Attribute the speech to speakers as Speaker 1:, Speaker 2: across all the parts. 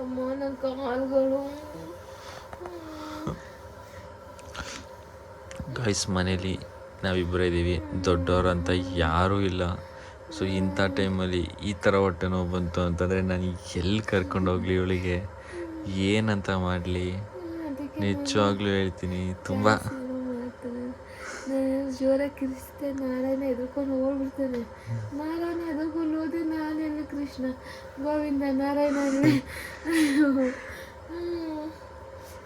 Speaker 1: ಅಮ್ಮ ನನ್ನ ಕಾಲುಗಳು.
Speaker 2: ಗಾಯ್ಸ್ ಮನೇಲಿ ನಾವಿಬ್ಬರೇ ಇದ್ದೀವಿ ದೊಡ್ಡವರಂತ ಯಾರೂ ಇಲ್ಲ. ಸೊ ಇಂಥ ಟೈಮಲ್ಲಿ ಈ ಥರ ಹೊಟ್ಟೆ ನೋವು ಬಂತು ಅಂತಂದರೆ ನಾನು ಎಲ್ಲಿ ಕರ್ಕೊಂಡು ಹೋಗ್ಲಿ ಇವಳಿಗೆ? ಏನಂತ ಮಾಡಲಿ? ನಿಜವಾಗ್ಲೂ ಹೇಳ್ತೀನಿ. ತುಂಬ
Speaker 1: ಜೋರಾಗಿ ಕಿರಿಸ್ತೆ ನಾರಾಯಣ ಎದುರ್ಕೊಂಡು ಓಡ್ಬಿಡ್ತಾನೆ. ನಾರಾಯಣ ಎದುರ್ಕೊಂಡು ಹೋದೆ ನಾನೆಲ್ಲ ಕೃಷ್ಣ. ಗೋವಿಂದ ನಾರಾಯಣ ಅಂದರೆ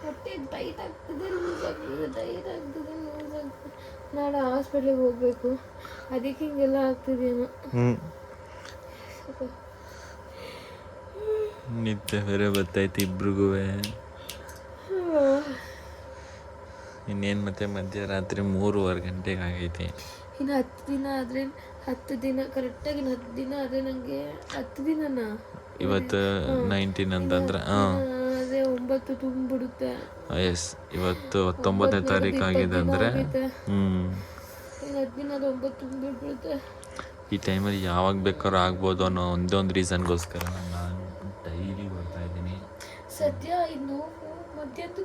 Speaker 1: ಹೊಟ್ಟೆ ಟೈಟ್ ಆಗ್ತದೆ ಲೂಸ್ ಆಗ್ತದೆ ಟೈಟ್ ಆಗ್ತದೆ ಲೂಸ್ ಆಗ್ತದೆ. ನಾಳೆ ಹಾಸ್ಪಿಟ್ಲಿಗೆ ಹೋಗ್ಬೇಕು. ಅದಕ್ಕೆ ಹಿಂಗೆಲ್ಲ ಆಗ್ತಿದೇನೋ
Speaker 2: ನಿದ್ದೆ ಬೇರೆ ಬರ್ತೈತೆ ಇಬ್ರಿಗೂ ಇನ್ನೇನು ಮತ್ತೆ ಮಧ್ಯರಾತ್ರಿ ಮೂರುವರೆ ಗಂಟೆಗೆ ಆಗೈತಿ.
Speaker 1: ಇನ್ನು ಹತ್ತು ದಿನ ಆದರೆ ಹತ್ತು ದಿನ ಕರೆಕ್ಟಾಗಿ ಇನ್ನು ಹತ್ತು ದಿನ ಆದರೆ ನನಗೆ ಹತ್ತು ದಿನನ?
Speaker 2: ಇವತ್ತು ನೈನ್ಟೀನ್ ಅಂತಂದ್ರೆ ಹಾಂ.
Speaker 1: ಅದೇ ಒಂಬತ್ತು ತುಂಬಿಡುತ್ತೆ.
Speaker 2: ಎಸ್ ಇವತ್ತು ಹತ್ತೊಂಬತ್ತನೇ ತಾರೀಕು ಆಗಿದೆ ಅಂದರೆ ಹ್ಞೂ
Speaker 1: ಇನ್ನು ಹತ್ತು ದಿನ ಅದು ಒಂಬತ್ತು ತುಂಬಿಡ್ಬಿಡುತ್ತೆ.
Speaker 2: ಈ ಟೈಮಲ್ಲಿ ಯಾವಾಗ ಬೇಕಾದ್ರೂ ಆಗ್ಬೋದು ಅನ್ನೋ ಒಂದೊಂದು ಒಂದು ರೀಸನ್ಗೋಸ್ಕರ ನಾನು ಡೈಲಿ ಬರ್ತಾ ಇದ್ದೀನಿ.
Speaker 1: ಸದ್ಯ ಇನ್ನು ಮಧ್ಯಾಹ್ನದ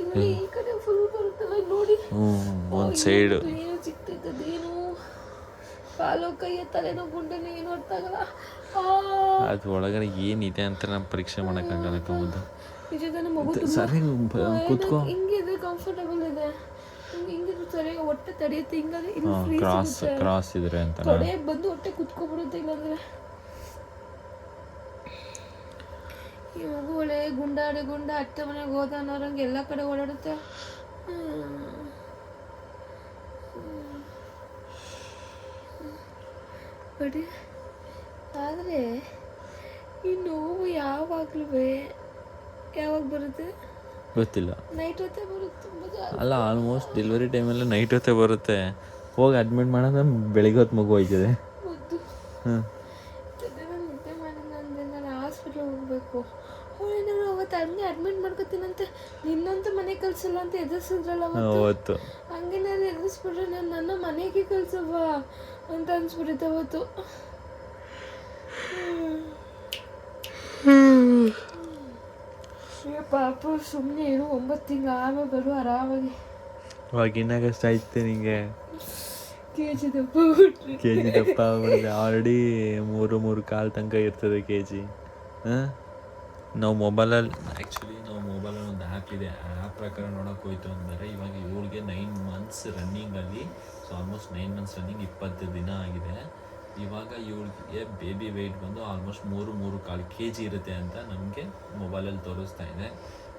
Speaker 1: ಇನ್ನು ಈ ಕಡೆ ಫುಲ್ ಬರುತ್ತಲ್ಲ ಇಲ್ಲ್ ನೋಡಿ
Speaker 2: ಒಂದು ಸೈಡು
Speaker 1: ಏನು ಸಿಗ್ತೈತೆ ಅದೇನು ಕಾಲು ಕೈಯ ತಲೆನೋ ಗುಂಡೆನೋ ಏನು ಅರ್ಥ ಆಗಲ್ಲ. ಆ.
Speaker 2: ಅದು ಒಳಗಡೆ ಏನಿದೆ ಅಂತ ನಾನು ಪರೀಕ್ಷೆ ಮಾಡೋಕ್ಕಾಗಲ್ಲ ಕಮ್ಮದು
Speaker 1: ನಿಜಕ್ಕೂ ಮಗು
Speaker 2: ಸರಿ ಕೂತ್ಕೋ.
Speaker 1: ಹಿಂಗೆ ಇದೆ ಕಂಫರ್ಟಬಲ್ ಇದೆ. ಹಿಂಗಿದ್ರು ಸರಿಯಾಗಿ ಹೊಟ್ಟೆ ತಡೆಯುತ್ತೆ ಹಿಂಗಾದ್ರೆ ಇಲ್ಲಿ
Speaker 2: ಕ್ರಾಸ್ ಕ್ರಾಸ್ ಇದ್ರೆ ಅಂತ
Speaker 1: ಬಂದು ಹೊಟ್ಟೆ ಕುತ್ಕೊಬಿಡುತ್ತೆ ಇಲ್ಲಾಂದ್ರೆ. ಈ ಮಗು ಒಳ್ಳೆ ಗುಂಡಾಡಿ ಗುಂಡ ಅತ್ತೆ ಮನೆಗೆ ಹೋದ ಅನ್ನೋರಂಗೆ ಎಲ್ಲ ಕಡೆ ಓಡಾಡುತ್ತೆ. ಬಡಿ ಆದರೆ ಈ ನೋವು ಯಾವಾಗಲೂ ಯಾವಾಗ ಬರುತ್ತೆ?
Speaker 2: ಗೊತ್ತಿಲ್ಲ.
Speaker 1: ನೈಟ್ ಹೊತ್ತೆ ಬರುತ್ತೆ
Speaker 2: ಅಲ್ಲ ಆಲ್ಮೋಸ್ಟ್ ಡೆಲಿವರಿ ಟೈಮಲ್ಲಿ ನೈಟ್ ಹೊತ್ತೇ ಬರುತ್ತೆ. ಹೋಗಿ ಅಡ್ಮಿಟ್ ಮಾಡೋದು ಬೆಳಿಗ್ಗೆ ಹೊತ್ತು ಮಗು ಹೋಯ್ತದೆ ಹ್ಞೂ
Speaker 1: ಅದೇ ನಾನು ನಿದ್ದೆ ಮಾಡಿಲ್ಲ ಅಂದೆ ನಾನು ಹಾಸ್ಪಿಟ್ಲ್ ಹೋಗ್ಬೇಕು ಅವಳೇನಾದ್ರು ಅವತ್ತು ಹಂಗೆ ಅಡ್ಮಿಟ್ ಮಾಡ್ಕೊತೀನಂತೆ ನಿನ್ನಂತೂ ಮನೆ ಕಲ್ಸಲ್ಲ ಅಂತ ಎದುರಿಸಿದ್ರಲ್ಲ ಅವತ್ತು? ಹಂಗೇನಾದ್ರು ಎದುರಿಸ್ಬಿಟ್ರೆ ನಾನು ನನ್ನ ಮನೆಗೆ ಕಲ್ಸವ್ವ ಅಂತ ಅನ್ಸ್ಬಿಡುತ್ತೆ ಅವತ್ತು. ಪಾಪ ಸುಮ್ಮನೆ ಏನು ಒಂಬತ್ತು ತಿಂಗಳು ಆಮೇಲೆ ಬರು ಆರಾಮಾಗಿ.
Speaker 2: ಅವಾಗಿನ್ನ ಕಷ್ಟ ಆಯ್ತು ನಿಂಗೆ?
Speaker 1: ಕೆ ಜಿ ದಪ್ಪ
Speaker 2: ಕೆ ಜಿ ದಪ್ಪ ಆಲ್ರೆಡಿ ಮೂರು ಮೂರು ಕಾಲು ತನಕ ಇರ್ತದೆ ಕೆಜಿ. ಹಾಂ? ನಾವು ಮೊಬೈಲಲ್ಲಿ ಆ್ಯಕ್ಚುಲಿ ನಾವು ಮೊಬೈಲಲ್ಲಿ ಒಂದು ಆ್ಯಪ್ ಇದೆ. ಆ ಆ್ಯಪ್ ಪ್ರಕಾರ ನೋಡೋಕೆ ಹೋಯ್ತು ಅಂದರೆ ಇವಾಗ ಇವಳಿಗೆ nine months ರನ್ನಿಂಗಲ್ಲಿ so almost nine months running ಇಪ್ಪತ್ತು ದಿನ ಆಗಿದೆ. ಇವಾಗ ಇವಳಿಗೆ ಬೇಬಿ ವೆಯ್ಟ್ ಬಂದು ಆಲ್ಮೋಸ್ಟ್ ಮೂರು ಮೂರು ಕಾಲು ಕೆ ಜಿ ಇರುತ್ತೆ ಅಂತ ನಮಗೆ ಮೊಬೈಲಲ್ಲಿ ತೋರಿಸ್ತಾ ಇದೆ.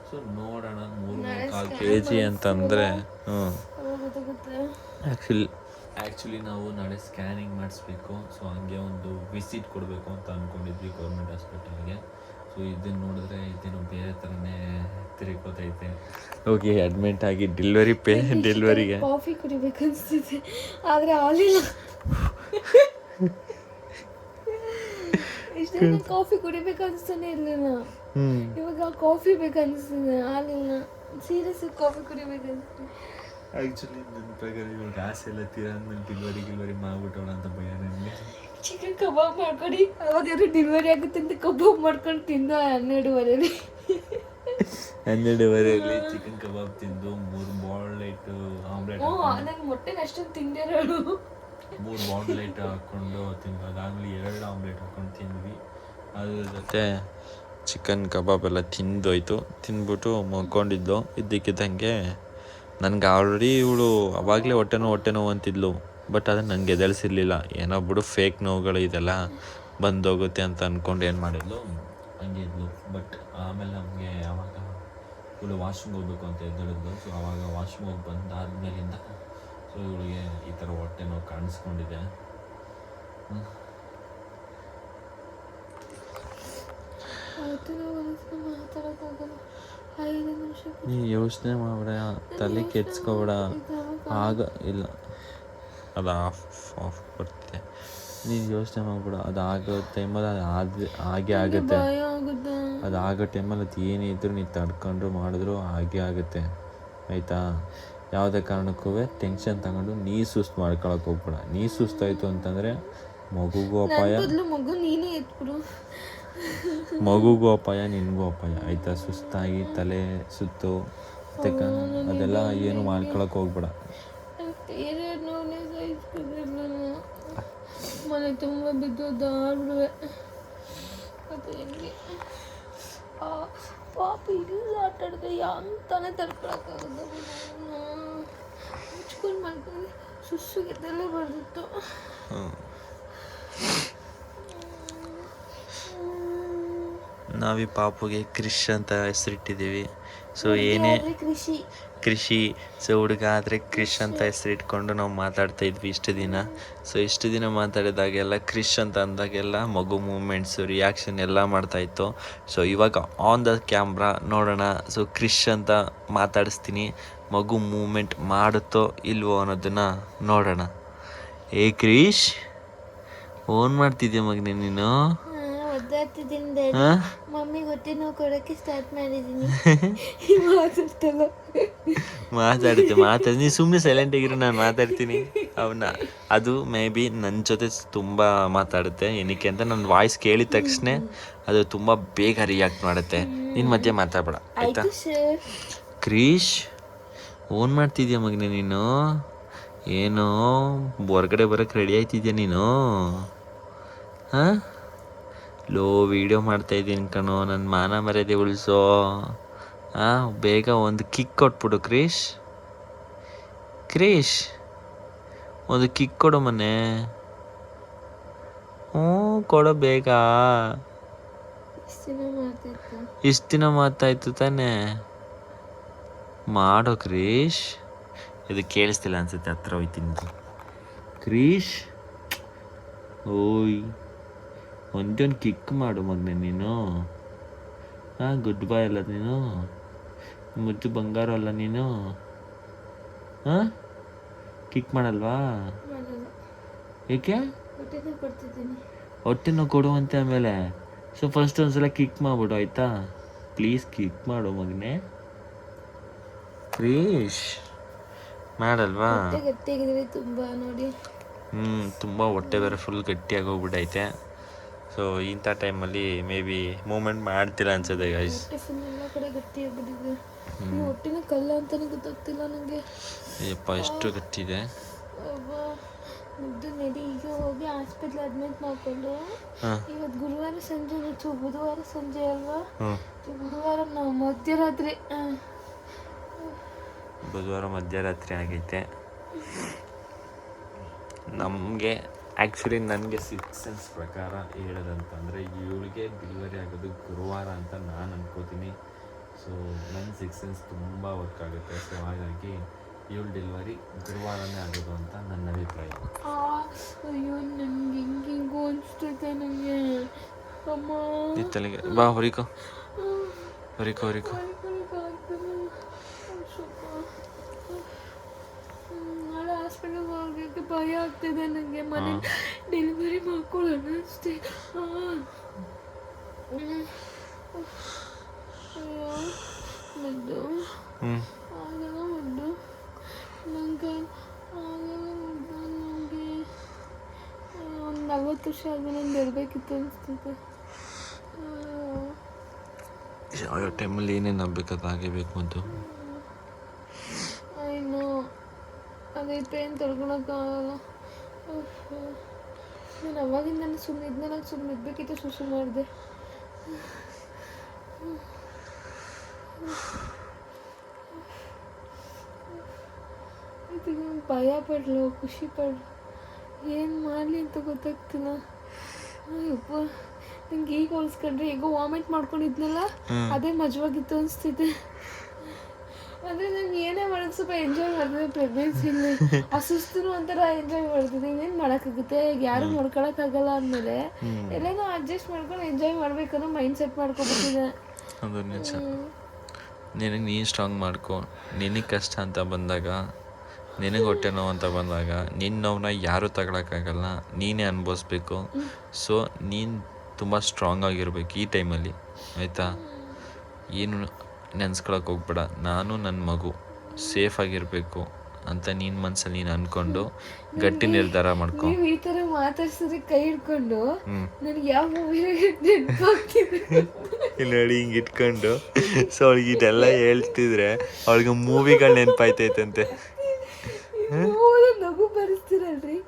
Speaker 2: ಸೊ ನೋಡೋಣ ಮೂರು ಮೂರು ಕಾಲು ಕೆ ಜಿ ಅಂತಂದರೆ ಹ್ಞೂ ಆ್ಯಕ್ಚುಲಿ ಆ್ಯಕ್ಚುಲಿ ನಾವು ನಾಳೆ ಸ್ಕ್ಯಾನಿಂಗ್ ಮಾಡಿಸ್ಬೇಕು. ಸೊ ಹಂಗೆ ಒಂದು ವಿಸಿಟ್ ಕೊಡಬೇಕು ಅಂತ ಅಂದ್ಕೊಂಡಿದ್ವಿ ಗೌರ್ಮೆಂಟ್ ಹಾಸ್ಪಿಟಲ್ಗೆ ಸೊ ಇದನ್ನು ನೋಡಿದ್ರೆ ಇದೇನು ಬೇರೆ ಥರನೇ ತಿರುಗೋತೈತೆ ಹೋಗಿ ಅಡ್ಮಿಟ್ ಆಗಿ ಡೆಲಿವರಿ ಪೇ ಡೆಲಿವರಿಗೆ
Speaker 1: ಕಾಫಿ ಕುಡಿಬೇಕು ಕುಡಿಬೇಕನ್ಸ್ತಿದೆ ಆದ್ರೆ ಹಾಲಿಲ್ಲ. ಇಷ್ಟ ಕಾಫಿ ಕುಡಿಬೇಕನ್ಸ್ತಾನೆ ಇರ್ಲಿಲ್ಲ.
Speaker 2: ಇರಲಿಲ್ಲ
Speaker 1: ಇವಾಗ ಕಾಫಿ ಬೇಕನ್ಸ್ತಿದೆ ಹಾಲಿಲ್ಲ. ಸೀರಿಯಸ್ ಕಾಫಿ ಕುಡಿಬೇಕು
Speaker 2: ಆ್ಯಕ್ಚುಲಿ ನನ್ನ ಪ್ರಕಾರ ಇವಾಗ ಆಸೆ ಎಲ್ಲ ತೀರಾದ್ಮೇಲೆ ಡೆಲಿವರಿ ಗಿಲ್ವರಿ ಮಾಡ್ಬಿಟ್ಟೋಣ ಅಂತ ಭಯ ನನಗೆ.
Speaker 1: ಚಿಕನ್ ಕಬಾಬ್ ಮಾಡ್ಕೊಡಿ. ಅವಾಗ ಯಾರು ಡೆಲಿವರಿ ಆಗುತ್ತೆ ಅಂತ ಕಬಾಬ್ ಮಾಡ್ಕೊಂಡು ತಿಂದು ಹನ್ನೆರಡುವರೆಲಿ
Speaker 2: ಹನ್ನೆರಡುವರೆಯಲ್ಲಿ ಚಿಕನ್ ಕಬಾಬ್ ತಿಂದು ಮೂರು ಬಾಲ್ಲೆಟ್ ಆಮ್ಲೆಟ್
Speaker 1: ಹ್ಞೂ ನಂಗೆ ಮೊಟ್ಟೆನ ಅಷ್ಟೊಂದು ತಿಂದಿರೋಳು
Speaker 2: ಮೂರು ಬಾಂಡ್ಲೈಟ್ ಹಾಕ್ಕೊಂಡು ತಿಂದು ಅದಾದಮೇಲೆ ಎರಡು ಆಮ್ಲೆಟ್ ಹಾಕ್ಕೊಂಡು ತಿಂದ್ವಿ. ಅದ್ರ ಜೊತೆ ಚಿಕನ್ ಕಬಾಬ್ ಎಲ್ಲ ತಿಂದೋಯ್ತು. ತಿಂದ್ಬಿಟ್ಟು ಮಲ್ಕೊಂಡಿದ್ದು ಇದ್ದಕ್ಕಿದ್ದಂಗೆ ನನಗೆ ಆಲ್ರೆಡಿ ಇವಳು ಅವಾಗಲೇ ಹೊಟ್ಟೆನೋ ಹೊಟ್ಟೆನೋ ಹೊಟ್ಟೆ ನೋವು ಅಂತಿದ್ಲು. ಬಟ್ ಅದನ್ನು ನನಗೆ ಎದಳಿಸಿರ್ಲಿಲ್ಲ ಏನೋ ಬಿಡು ಫೇಕ್ ನೋವುಗಳು ಇದೆಲ್ಲ ಬಂದೋಗುತ್ತೆ ಅಂತ ಅಂದ್ಕೊಂಡು ಏನು ಮಾಡಿದ್ಲು? ಹಂಗೆ ಇದ್ಲು. ಬಟ್ ಆಮೇಲೆ ನಮಗೆ ಯಾವಾಗ ಇವಳು ವಾಶ್ರೂಮ್ ಹೋಗ್ಬೇಕು ಅಂತ ಎದ್ದೇಳಿದ್ಲು. ಸೊ ಆವಾಗ ವಾಶ್ರೂಮ್ ಹೋಗಿ ಬಂದಾದ್ಮೇಲಿಂದ ಸೊ ಇವಳಿಗೆ ಈ ಥರ ಹೊಟ್ಟೆ ನೋವು ಕಾಣಿಸ್ಕೊಂಡಿದೆ. ನೀ ಯೋಚನೆ ಮಾಡ್ಬೇಡ ತಲೆ ಕೆಡ್ಸ್ಕೊಬೇಡ. ಆಗ ಇಲ್ಲ. ಅದು ಆಫ್ ಆಫ್ ಬರ್ತಿದೆ ನೀನು ಯೋಚನೆ ಮಾಡ್ಬೇಡ ಅದು ಆಗೋ ಟೈಮಲ್ಲಿ ಅದು ಆದ ಹಾಗೆ ಆಗುತ್ತೆ. ಅದು ಆಗೋ ಟೈಮಲ್ಲಿ ಅದು ಏನೇ ಇದ್ರೂ ನೀನು ತಡ್ಕೊಂಡ್ರು ಮಾಡಿದ್ರು ಹಾಗೆ ಆಗುತ್ತೆ. ಆಯಿತಾ? ಯಾವುದೇ ಕಾರಣಕ್ಕೂ ಟೆನ್ಷನ್ ತಗೊಂಡು ನೀ ಸುಸ್ತು ಮಾಡ್ಕೊಳಕ್ಕೆ ಹೋಗ್ಬೇಡ. ನೀ ಸುಸ್ತಾಯಿತು ಅಂತಂದರೆ ಮಗುಗೂ ಅಪಾಯ.
Speaker 1: ಮಗು ನೀನೇ ಎತ್ಬಿಡು.
Speaker 2: ಮಗುಗೂ ಅಪಾಯ ನಿನಗೂ ಅಪಾಯ. ಆಯ್ತಾ? ಸುಸ್ತಾಗಿ ತಲೆ ಸುತ್ತು. ಅದೆಲ್ಲ ಏನು ಮಾಡ್ಕೊಳಕ್ ಹೋಗ್ಬೇಡ.
Speaker 1: ಮನೆ ತುಂಬ ಬಿದ್ದು ದಾಡ್ಬಿಡುವೆ ಅದು ಹೆಂಗೆ? ಆ, ಪಾಪ ಇಲ್ಲ ಆಟ ಆಡಿದ್ರೆ ಅಂತಾನೆ ತಡ್ಕೊಳಕ್ಕಾಗುತ್ತೆ ಮುಚ್ಕೊಂಡು ಮಾಡ್ಕೊಂಡು ಸುಸ್ಸುಗೆ ತಲೆ ಬರ್ದಿತ್ತು.
Speaker 2: ನಾವೀ ಪಾಪುಗೆ ಕ್ರಿಶ್ ಅಂತ ಹೆಸರಿಟ್ಟಿದ್ದೀವಿ. ಸೊ ಏನೇ
Speaker 1: ಕೃಷಿ
Speaker 2: ಕೃಷಿ ಸೊ ಹುಡುಗ ಆದರೆ ಕ್ರಿಶ್ ಅಂತ ಹೆಸರಿಟ್ಕೊಂಡು ನಾವು ಮಾತಾಡ್ತಾ ಇದ್ವಿ ಇಷ್ಟು ದಿನ. ಸೊ ಇಷ್ಟು ದಿನ ಮಾತಾಡಿದಾಗೆಲ್ಲ ಕ್ರಿಶ್ ಅಂತ ಅಂದಾಗೆಲ್ಲ ಮಗು ಮೂಮೆಂಟ್ಸು ರಿಯಾಕ್ಷನ್ ಎಲ್ಲ ಮಾಡ್ತಾ ಇತ್ತು. ಸೊ ಇವಾಗ ಆನ್ ದ ಕ್ಯಾಮ್ರಾ ನೋಡೋಣ. ಸೊ ಕ್ರಿಶ್ ಅಂತ ಮಾತಾಡಿಸ್ತೀನಿ. ಮಗು ಮೂಮೆಂಟ್ ಮಾಡುತ್ತೋ ಇಲ್ವೋ ಅನ್ನೋದನ್ನು ನೋಡೋಣ. ಏ ಕ್ರಿಶ್ ಫೋನ್ ಮಾಡ್ತಿದ್ಯಾ ಮಗನೇ ನೀನು?
Speaker 1: ಮಮ್ಮಿ ಹೊಟ್ಟೆ ನೋವು ಕೊಡೋಕ್ಕೆ ಸ್ಟಾರ್ಟ್ ಮಾಡಿದ್ದೀನಿ.
Speaker 2: ಮಾತಾಡುತ್ತೆ ಮಾತಾಡಿ ನೀನು ಸುಮ್ಮನೆ ಸೈಲೆಂಟ್ ಆಗಿರು ನಾನು ಮಾತಾಡ್ತೀನಿ. ಅವನ್ನ ಅದು ಮೇ ಬಿ ನನ್ನ ಜೊತೆ ತುಂಬ ಮಾತಾಡುತ್ತೆ. ಏನಕ್ಕೆ ಅಂತ ನನ್ನ ವಾಯ್ಸ್ ಕೇಳಿದ ತಕ್ಷಣ ಅದು ತುಂಬ ಬೇಗ ರಿಯಾಕ್ಟ್ ಮಾಡುತ್ತೆ. ನಿನ್ನ ಮಧ್ಯೆ ಮಾತಾಡಬೇಡ ಆಯ್ತಾ? ಕ್ರೀಶ್ ಓನ್ ಮಾಡ್ತಿದ್ಯಾ ಮಗನೇ ನೀನು? ಏನೋ ಹೊರ್ಗಡೆ ಬರೋಕ್ಕೆ ರೆಡಿ ಆಯ್ತಿದ್ಯಾ ನೀನು? ಹಾಂ? ಲೋ ವಿಡಿಯೋ ಮಾಡ್ತಾ ಇದ್ದೀನಿ ಕಣೋ ನನ್ನ ಮಾನ ಮರ್ಯಾದೆ ಉಳಿಸೋ. ಹಾಂ ಬೇಗ ಒಂದು ಕಿಕ್ ಕೊಟ್ಬಿಡು ಕ್ರೀಶ್. ಕ್ರೀಶ್ ಒಂದು ಕಿಕ್ ಕೊಡು ಮನೆ. ಹ್ಞೂ ಕೊಡು ಬೇಗ.
Speaker 1: ಇಷ್ಟು ದಿನ
Speaker 2: ಮಾತಾಯ್ತು? ತಾನೇ. ಮಾಡೋ ಕ್ರೀಶ್. ಇದು ಕೇಳಿಸ್ತಿಲ್ಲ ಅನ್ಸುತ್ತೆ ಹತ್ರ ಹೋಯ್ತೀನಿ. ಕ್ರೀಶ್. ಓಯ್ ಒಂದೊಂದು ಒಂದು ಕಿಕ್ ಮಾಡು ಮಗ್ನೆ ನೀನು. ಹಾಂ ಗುಡ್ ಬಾಯ್ ಅಲ್ಲ ನೀನು. ಮುದ್ದು ಬಂಗಾರ ಅಲ್ಲ ನೀನು? ಹಾಂ? ಕಿಕ್ ಮಾಡಲ್ವಾ? ಏಕೆ?
Speaker 1: ಹೊಟ್ಟೆ ನೋವು
Speaker 2: ಕೊಡುವಂತೆ ಆಮೇಲೆ. ಸೊ ಫಸ್ಟ್ ಒಂದ್ಸಲ ಕಿಕ್ ಮಾಡ್ಬಿಡು ಆಯ್ತಾ? ಪ್ಲೀಸ್ ಕಿಕ್ ಮಾಡು ಮಗನೇ. ಕ್ರೀಶ್ ಮಾಡಲ್ವಾ?
Speaker 1: ತುಂಬ ನೋಡಿ.
Speaker 2: ಹ್ಞೂ ತುಂಬ ಹೊಟ್ಟೆ ಬೇರೆ ಫುಲ್ ಗಟ್ಟಿಯಾಗಿ ಹೋಗ್ಬಿಟ್ಟೈತೆ ಸೊ ಇಂಥ ಟೈಮಲ್ಲಿ ಮೇ ಬಿ ಮೂಮೆಂಟ್ ಮಾಡ್ತಿಲ್ಲ ಅನ್ಸುತ್ತೆ ಗೈಸ್
Speaker 1: ಎಲ್ಲ ಕಡೆ ಇನ್ನು ಹೊಟ್ಟೆನ ಕಲ್ಲ ಅಂತಾನೆ ಗೊತ್ತಾಗ್ತಿಲ್ಲ ನನಗೆ
Speaker 2: ಅಯ್ಯಪ್ಪ ಎಷ್ಟು ಗಟ್ಟಿದೆ.
Speaker 1: ಮುದ್ದು ನಡಿ ಈಗ ಹೋಗಿ ಹಾಸ್ಪಿಟ್ಲ್ ಅಡ್ಮಿಟ್ ಮಾಡ್ಕೊಂಡು ಇವತ್ತು ಗುರುವಾರ ಸಂಜೆ ನೆಚ್ಚು ಬುಧವಾರ ಸಂಜೆ ಅಲ್ವಾ? ಗುರುವಾರ ನಾವು ಮಧ್ಯರಾತ್ರಿ
Speaker 2: ಬುಧವಾರ ಮಧ್ಯರಾತ್ರಿ ಆಗೈತೆ. ನಮಗೆ ಆ್ಯಕ್ಚುಲಿ ನನಗೆ ಸಿಕ್ಸ್ ಸೆನ್ಸ್ ಪ್ರಕಾರ ಹೇಳೋದಂತಂದರೆ ಇವಳಿಗೆ ಡೆಲಿವರಿ ಆಗೋದು ಗುರುವಾರ ಅಂತ ನಾನು ಅನ್ಕೋತೀನಿ. ಸೊ ನನ್ನ ಸಿಕ್ಸ್ ಸೆನ್ಸ್ ತುಂಬ ವರ್ಕ್ ಆಗುತ್ತೆ. ಸೊ ಹಾಗಾಗಿ ಇವಳು ಡೆಲಿವರಿ ಗುರುವಾರನೇ ಆಗೋದು ಅಂತ ನನ್ನ ಅಭಿಪ್ರಾಯ.
Speaker 1: ಅಯ್ಯೋ ನನಗೆ ಹಿಂಗೆ ಹಿಂಗೋ ಅನಿಸ್ತೈತೆ ನನಗೆ ಅಮ್ಮ.
Speaker 2: ತಲೆಗೆ ಬಾ ಹೊರಿಕೋ ಹೊರಿಕೋ. ಹೊರಿಕೋ
Speaker 1: ನಾಳೆ ಹಾಸ್ಪಿಟಲ್ಗೆ ಹೋಗೋಕ್ಕೆ ಭಯ ಆಗ್ತಿದೆ ನನಗೆ ಮನೆ ಡೆಲಿವರಿ ಮಾಡ್ಕೊಳ್ಳೋಣ ಅಷ್ಟೇ.
Speaker 2: ಒಂದು.
Speaker 1: ಆಗಲ್ಲ ಒಂದು. ನನಗೆ ಆಗಲ್ಲ ಒಂದು ನನಗೆ ಒಂದು ನಲ್ವತ್ತು ವರ್ಷ ಆದಮೇಲೆ ನಂಗೆ ಇರಬೇಕಿತ್ತು ಅನಿಸ್ತಿದೆ.
Speaker 2: ಯಾವ ಟೈಮಲ್ಲಿ ಏನೇನು ಆಗ್ಬೇಕು ಆಗಬೇಕು ಮತ್ತು
Speaker 1: ಇನ್ನು ಅದೇ ಟ್ರೈನ್ ತೊಳ್ಕೊಳಕ್ಕಾಗಲ್ಲ ನಾನು ಅವಾಗಿಂದ ಸುಮ್ಮನೆ ಇದನ್ನ ನಾನು ಸುಮ್ಮನೆ ಇದ್ಬೇಕಿತ್ತು ಸುಸು ಮಾಡಿದೆ. ಇದಕ್ಕೆ ನಂಗೆ ಭಯ ಪಡ್ಲು ಖುಷಿ ಪಡ್ಲು. ಏನು ಮಾಡಲಿ ಅಂತ ಗೊತ್ತಾಗ್ತಿಲ್ಲ. ಅಯ್ಯಪ್ಪ ನಂಗೆ ಈಗ ಹೋಲಿಸ್ಕೊಂಡ್ರೆ ಈಗ ವಾಮಿಟ್ ಮಾಡ್ಕೊಂಡಿದ್ನಲ್ಲ? ಅದೇ ಮಜವಾಗಿತ್ತು ಅನಿಸ್ತಿದೆ. ಅಂದ್ರೆ ನಾನು ಏನೇ ಮಾಡೋದು ಸ್ವಲ್ಪ ಎಂಜಾಯ್ ಮಾಡ್ತಿದ್ದೆ ಪ್ರೆಗ್ನೆನ್ಸಿಲಿ ಆ ಸುಸ್ತೂ ಒಂಥರ ಎಂಜಾಯ್ ಮಾಡ್ತಿದ್ದೆ ಇನ್ನೇನು ಮಾಡೋಕ್ಕಾಗುತ್ತೆ? ಯಾರು ನೋಡ್ಕೊಳಕ್ಕಾಗಲ್ಲ ಅಂದಮೇಲೆ ಎಲ್ಲೇನೋ ಅಡ್ಜಸ್ಟ್ ಮಾಡ್ಕೊಂಡು ಎಂಜಾಯ್ ಮಾಡ್ಬೇಕನ್ನೋ ಮೈಂಡ್ ಸೆಟ್ ಮಾಡ್ಕೊಬಿಟ್ಟಿದೆ.
Speaker 2: ಅದು ನಿಜ. ನಿನಗೆ ನೀನು ಸ್ಟ್ರಾಂಗ್ ಮಾಡ್ಕೊ. ನಿನಗೆ ಕಷ್ಟ ಅಂತ ಬಂದಾಗ ನಿನಗೆ ಹೊಟ್ಟೆ ನೋವು ಅಂತ ಬಂದಾಗ ನಿನ್ನ ನೋವನ್ನ ಯಾರೂ ತಗೊಳಕ್ಕಾಗಲ್ಲ. ನೀನೇ ಅನುಭವಿಸ್ಬೇಕು. ಸೊ ನೀನು ತುಂಬ ಸ್ಟ್ರಾಂಗ್ ಆಗಿರ್ಬೇಕು ಈ ಟೈಮಲ್ಲಿ ಆಯಿತಾ? ಏನು ನೆನ್ಸ್ಕೊಳಕ್ಕೆ ಹೋಗ್ಬೇಡ. ನಾನು ನನ್ನ ಮಗು. ಸೇಫ್ ಆಗಿರಬೇಕು ಅಂತ ನೀನ್ ಮನಸ್ಸಲ್ಲಿ ನೀನು ಅನ್ಕೊಂಡು ಗಟ್ಟಿ ನಿರ್ಧಾರ ಮಾಡ್ಕೊಂಡು
Speaker 1: ನೀವು ಈ ತರ ಮಾತಾಡ್ಸಿದ್ರೆ ಕೈ ಹಿಡ್ಕೊಂಡು ನನಗೆ ಯಾವ
Speaker 2: ಇಲ್ಲಿ ನೋಡಿ ಹಿಂಗ್ ಇಟ್ಕೊಂಡು. ಸೊ ಅವಳಿಗೆ ಇದೆಲ್ಲ ಹೇಳ್ತಿದ್ರೆ ಅವಳಿಗೆ ಮೂವಿಗಳು ನೆನಪಾಯ್ತೈತಂತೆ.
Speaker 1: ನಗು ಬರ್ತೀರಲ್ರಿ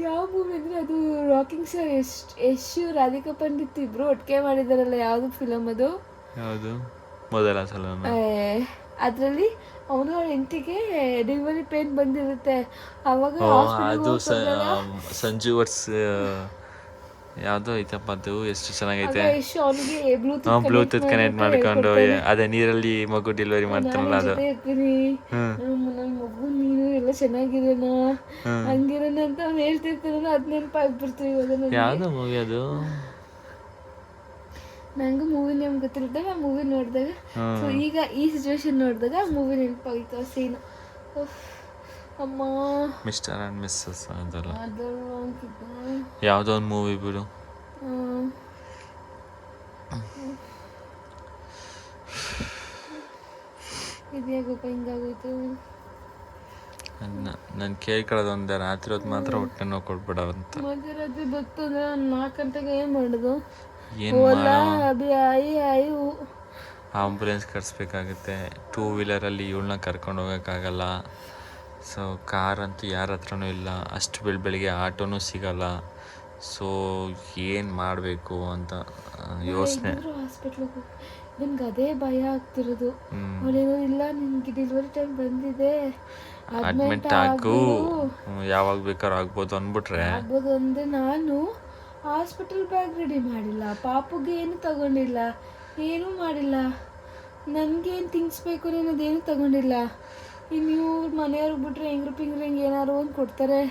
Speaker 1: ಯಾವ ಮೂವಿ ಅಂದ್ರೆ ಅದು ರಾಕಿಂಗ್ ಸ್ಟಾರ್ ಎಷ್ಟು ಯಶ್ ರಾಧಿಕಾ ಪಂಡಿತ್ ಇಬ್ರು ಒಟ್ಟಿಗೆ ಮಾಡಿದಾರಲ್ಲ ಯಾವ್ದು ಫಿಲಮ್ ಅದು?
Speaker 2: ಯಾವುದು? ಮೊದಲ ಸಲ
Speaker 1: ಅದರಲ್ಲಿ ಅವನು ಅವ್ರ ಹೆಂಡತಿಗೆ ಡೆಲಿವರಿ ಪೇನ್ ಬಂದಿರುತ್ತೆ. ಅವಾಗ
Speaker 2: ಅದು ಸಂಜು ವರ್ಸ್ ಯಾವುದೋ ಐತಪ್ಪ ಅದು ಎಷ್ಟು ಚೆನ್ನಾಗೈತೆ?
Speaker 1: ಬ್ಲೂಟೂತ್
Speaker 2: ಕನೆಕ್ಟ್ ಮಾಡ್ಕೊಂಡು ಅದೇ ನೀರಲ್ಲಿ ಮಗು ಡೆಲಿವರಿ ಮಾಡ್ತಾನಲ್ಲ ಅದು.
Speaker 1: ನನ್ನ ಮಗು ನೀನು ಎಲ್ಲ ಚೆನ್ನಾಗಿರೋಣ. ಹಂಗಿರೋಣ ಅಂತ ಅವ್ನು ಹೇಳ್ತಿರ್ತಾನಲ್ಲ ಅದ್ ನೆನಪಾಗ್ಬಿಡ್ತೀವಿ ಇವಾಗ
Speaker 2: ಯಾವ್ದು ಮೂವಿ ಅದು?
Speaker 1: ನಂಗೂ ಮೂವಿ ನೇಮ್ ಗೊತ್ತಿರುತ್ತೆ ಆ ಮೂವಿ ನೋಡಿದಾಗ. ಸೊ ಈಗ ಈ ಸಿಚುವೇಶನ್ ನೋಡಿದಾಗ ಮೂವಿ ನೆನಪಾಗಿತ್ತು ಆ ಸೀನ್ ಅಮ್ಮ.
Speaker 2: ಮಿಸ್ಟರ್ ಅಂಡ್ ಮಿಸ್ಸಸ್ ಅದಲ್ಲ
Speaker 1: ಅದು
Speaker 2: ಯಾವುದೋ ಒಂದು ಮೂವಿ ಬಿಡು.
Speaker 1: ಇದ್ಯಾಗಪ್ಪ ಹಿಂಗಾಗೋಯ್ತು?
Speaker 2: ನಾನು ಕೇಳ್ಕೊಳ್ಳೋದು ಒಂದೇ ರಾತ್ರಿ ಹೊತ್ತು ಮಾತ್ರ ಹೊಟ್ಟೆ ನೋವು ಕೊಡ್ಬೇಡ ಅಂತ
Speaker 1: ಮಧ್ಯರಾತ್ರಿ ಅಂದ್ರೆ ನಾಲ್ಕು ಗಂಟೆಗೆ ಏನು ಮಾಡೋದು? ಓಲಾ ಅಭಿ ಆಯಿ ಆಯಿ.
Speaker 2: ಆಂಬುಲೆನ್ಸ್ ಕರ್ಸ್ಬೇಕಾಗುತ್ತೆ. ಟೂ ವೀಲರಲ್ಲಿ ಇವಳನ್ನ ಕರ್ಕೊಂಡು ಹೋಗೋಕ್ಕಾಗಲ್ಲ. ಸೊ ಕಾರ್ ಅಂತೂ ಯಾರ ಹತ್ರನೂ ಇಲ್ಲ. ಅಷ್ಟು ಬೆಳ ಬೆಳಿಗ್ಗೆ ಆಟೋನೂ ಸಿಗಲ್ಲ. ಸೊ ಏನು ಮಾಡಬೇಕು ಅಂತ ಯೋಚನೆ.
Speaker 1: ಹಾಸ್ಪಿಟ್ಲಿಗೆ ನನ್ಗೆ ಅದೇ ಭಯ ಆಗ್ತಿರೋದು. ಅವಳೇನೋ ಇಲ್ಲ ನಿಮ್ಗೆ ಡೆಲಿವರಿ ಟೈಮ್ ಬಂದಿದೆ.
Speaker 2: ಅಡ್ಮಿಟ್ ಆಗು. ಯಾವಾಗ ಬೇಕಾದ್ರೂ ಆಗ್ಬೋದು ಅಂದ್ಬಿಟ್ರೆ.
Speaker 1: ಆಗ್ಬೋದು ಅಂದ್ರೆ ನಾನು ಹಾಸ್ಪಿಟಲ್ ಬ್ಯಾಗ್ ರೆಡಿ ಮಾಡಿಲ್ಲ. ಪಾಪುಗೆ ಏನು ತಗೊಂಡಿಲ್ಲ. ಏನೂ ಮಾಡಿಲ್ಲ. ನನಗೇನು ತಿನ್ಸ್ಬೇಕು ಬೇಕು ಅನ್ನೋದೇನು ತಗೊಂಡಿಲ್ಲ. ಇನ್ನು ಇವ್ರು ಮನೆಯವ್ರಿಗೆ ಬಿಟ್ರೆ ಹೆಂಗ್ರು ಪಿಂಗ್ರು ಹಿಂಗೆ ಏನಾರು ಒಂದು ಕೊಡ್ತಾರೆ.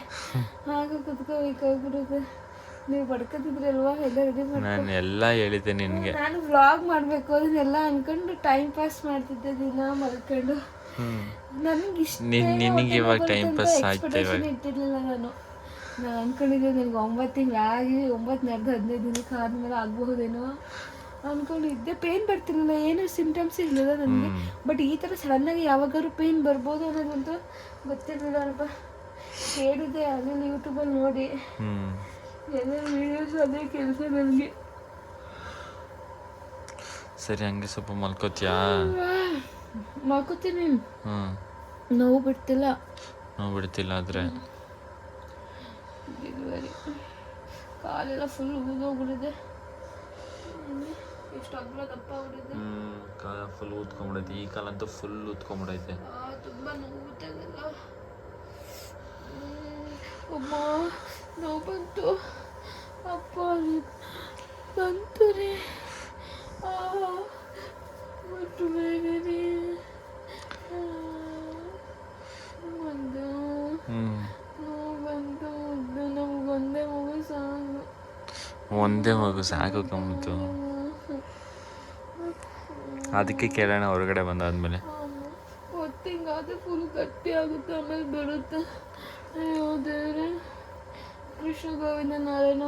Speaker 1: ಹಾಗೆ ಕುತ್ಕೋಬೇಕಾಗ್ಬಿಡುತ್ತೆ. ನೀವು ಬಡ್ಕೋತಿದ್ರಲ್ವಾ ಎಲ್ಲ ರೆಡಿ
Speaker 2: ನಾನು ಎಲ್ಲ ಹೇಳಿದ್ದೆ ನಿನಗೆ.
Speaker 1: ನಾನು ವ್ಲಾಗ್ ಮಾಡಬೇಕು. ಅದನ್ನೆಲ್ಲ ಅನ್ಕೊಂಡು ಟೈಮ್ ಪಾಸ್ ಮಾಡ್ತಿದ್ದೆ ದಿನ ಮಲ್ಕೊಂಡು. ನನಗೆ ಇಷ್ಟ
Speaker 2: ನಿನ್- ನಿನಗೆ ಇವಾಗ ಟೈಮ್ ಪಾಸ್ ಆಯ್ತಾ ಇವಾಗ?
Speaker 1: ಇಟ್ಟಿರ್ಲಿಲ್ಲ ನಾನು. ನಾನು ಅಂದ್ಕೊಂಡಿದ್ದೆ ನನಗೆ ಒಂಬತ್ತು ತಿಂಗಳಾಗಿ ಒಂಬತ್ತು ನಡೆದು ಹದಿನೈದು ದಿನಕ್ಕೆ ಆದಮೇಲೆ ಆಗಬಹುದೇನೋ? ಅನ್ಕೊಂಡಿದ್ದೆ ಪೇನ್ ಬರ್ತಿರಲಿಲ್ಲ. ಏನು ಸಿಂಟಮ್ಸ್ ಇರಲಿಲ್ಲ ನನಗೆ. ಬಟ್ ಈ ಥರ ಸಡನ್ನಾಗಿ ಯಾವಾಗಾದ್ರೂ ಪೇನ್ ಬರ್ಬೋದು ಅನ್ನೋದಂತೂ ಗೊತ್ತಿರಲಿಲ್ಲ ಅಲ್ಪ. ಕೇಳಿದ್ದೆ ಅಲ್ಲಿ ಯೂಟ್ಯೂಬಲ್ಲಿ ನೋಡಿ ಎಲ್ಲ ವೀಡಿಯೋಸ್ ಅದೇ ಕೆಲಸ ನನಗೆ.
Speaker 2: ಸರಿ ಹಂಗೆ ಸ್ವಲ್ಪ ಮಲ್ಕೋತೀಯಾ?
Speaker 1: ಮಾಡ್ಕೋತೀನಿ
Speaker 2: ಹ್ಞೂ
Speaker 1: ನೋವು ಬಿಡ್ತಿಲ್ಲ.
Speaker 2: ನೋವು ಬಿಡ್ತಿಲ್ಲ ಆದರೆ?
Speaker 1: ಡೆಲಿವರಿ ಕಾಲೆಲ್ಲ ಫುಲ್ ಉಗಿದೋಗ್ಬಿಟ್ಟಿದೆ ಎಷ್ಟು ಅಗ್ಲ ದಪ್ಪ ಆಗ್ಬಿಟ್ಟಿದೆ
Speaker 2: ಕಾಲ ಫುಲ್ ಊದ್ಕೊಂಬಿಡೈತೆ ಈ ಕಾಲ ಅಂತೂ ಫುಲ್ ಊದ್ಕೊಂಬಿಡೈತೆ
Speaker 1: ಆ, ತುಂಬ ನೋವುತ್ತೆ ಅದೆಲ್ಲ. ಅಮ್ಮ ನೋವು ಬಂತು. ಅಪ್ಪ ಬಂತು ರೀ ಬಿಟ್ಟು ಬೇರೆ ರೀ ಆ, ಒಂದು
Speaker 2: ಹ್ಞೂ
Speaker 1: ನೋವು ಬಂತು ಇದು ನಮಗೊಂದೇ ಮಗು ಸಾಕು
Speaker 2: ಒಂದೇ ಮಗು ಸಾಕು ಕಂಬಿತು ಅದಕ್ಕೆ ಕೇಳೋಣ ಹೊರಗಡೆ ಬಂದಾದ್ಮೇಲೆ.
Speaker 1: ಹೊತ್ತಿಂಗಾದ್ರೆ ಫುಲ್ ಗಟ್ಟಿ ಆಗುತ್ತೆ, ಆಮೇಲೆ ಬರುತ್ತೆ. ಅಯ್ಯೋ ದೇವ್ರೆ. ಕೃಷ್ಣ ಗೋವಿಂದ ನಾರಾಯಣ.